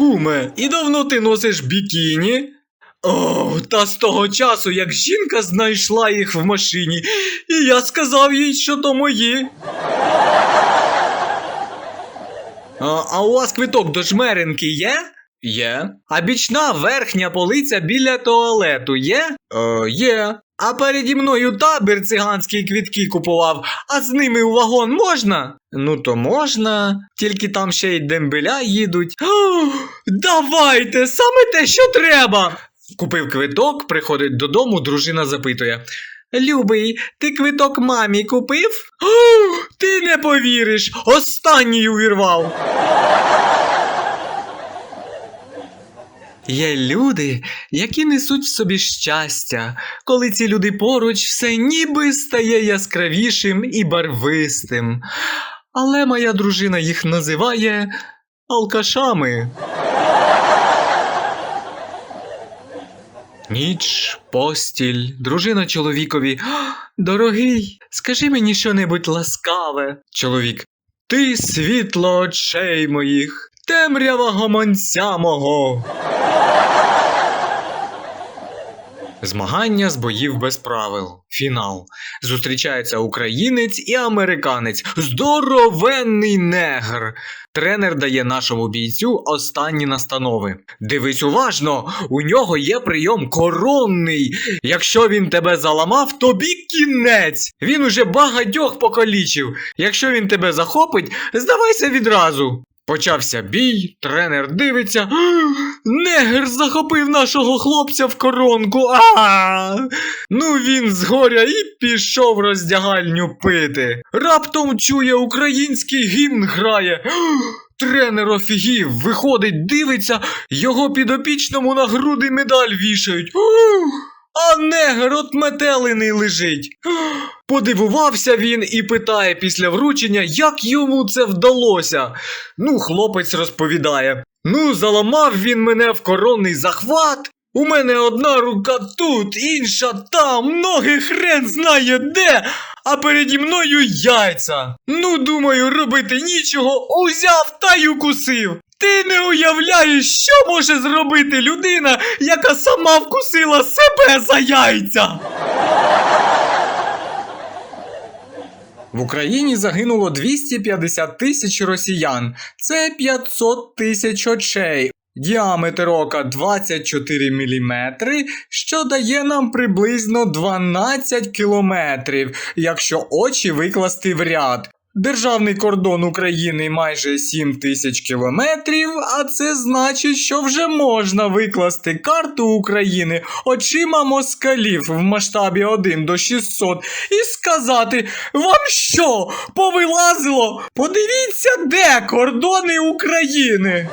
Куме, і давно ти носиш бікіні? О, та з того часу, як жінка знайшла їх в машині, і я сказав їй, що то мої. А, а у вас квиток до жмеренки є? Є. А бічна верхня полиця біля туалету є? Е, є. А переді мною табір циганські квітки купував, а з ними у вагон можна? Ну то можна, тільки там ще й дембеля їдуть. Давайте, саме те, що треба. Купив квиток, приходить додому, дружина запитує. Любий, ти квиток мамі купив? О, ти не повіриш, останній увірвав. Є люди, які несуть в собі щастя. Коли ці люди поруч, все ніби стає яскравішим і барвистим. Але моя дружина їх називає алкашами. Ніч, постіль, дружина чоловікові. Дорогий, скажи мені щонебудь ласкаве. Чоловік. Ти світло очей моїх, темрява гомонця мого. Змагання з боїв без правил. Фінал. Зустрічається українець і американець. Здоровенний негр. Тренер дає нашому бійцю останні настанови. Дивись уважно, у нього є прийом коронний. Якщо він тебе заламав, тобі кінець. Він уже багатьох покалічив. Якщо він тебе захопить, здавайся відразу. Почався бій, тренер дивиться. «Ах, Негр захопив нашого хлопця в коронку. А! Ну він згоря і пішов роздягальню пити. Раптом чує український гімн грає. Тренер офігів, виходить, дивиться, його підопічному на груди медаль вішають. «Ах, А негр от метелиний лежить. Подивувався він і питає після вручення, як йому це вдалося. Ну, хлопець розповідає. Ну, заламав він мене в коронний захват. У мене одна рука тут, інша там, ноги хрен знає де, а переді мною яйця. Ну, думаю, робити нічого, узяв та й укусив. Ти не уявляєш, що може зробити людина, яка сама вкусила себе за яйця. В Україні загинуло 250 тисяч росіян. Це 500 тисяч очей. Діаметр ока 24 мм, що дає нам приблизно 12 кілометрів, якщо очі викласти в ряд. Державний кордон України майже 7 тисяч кілометрів, а це значить, що вже можна викласти карту України очима москалів в масштабі 1 до 600 і сказати: Вам що, повилазило? Подивіться, де кордони України.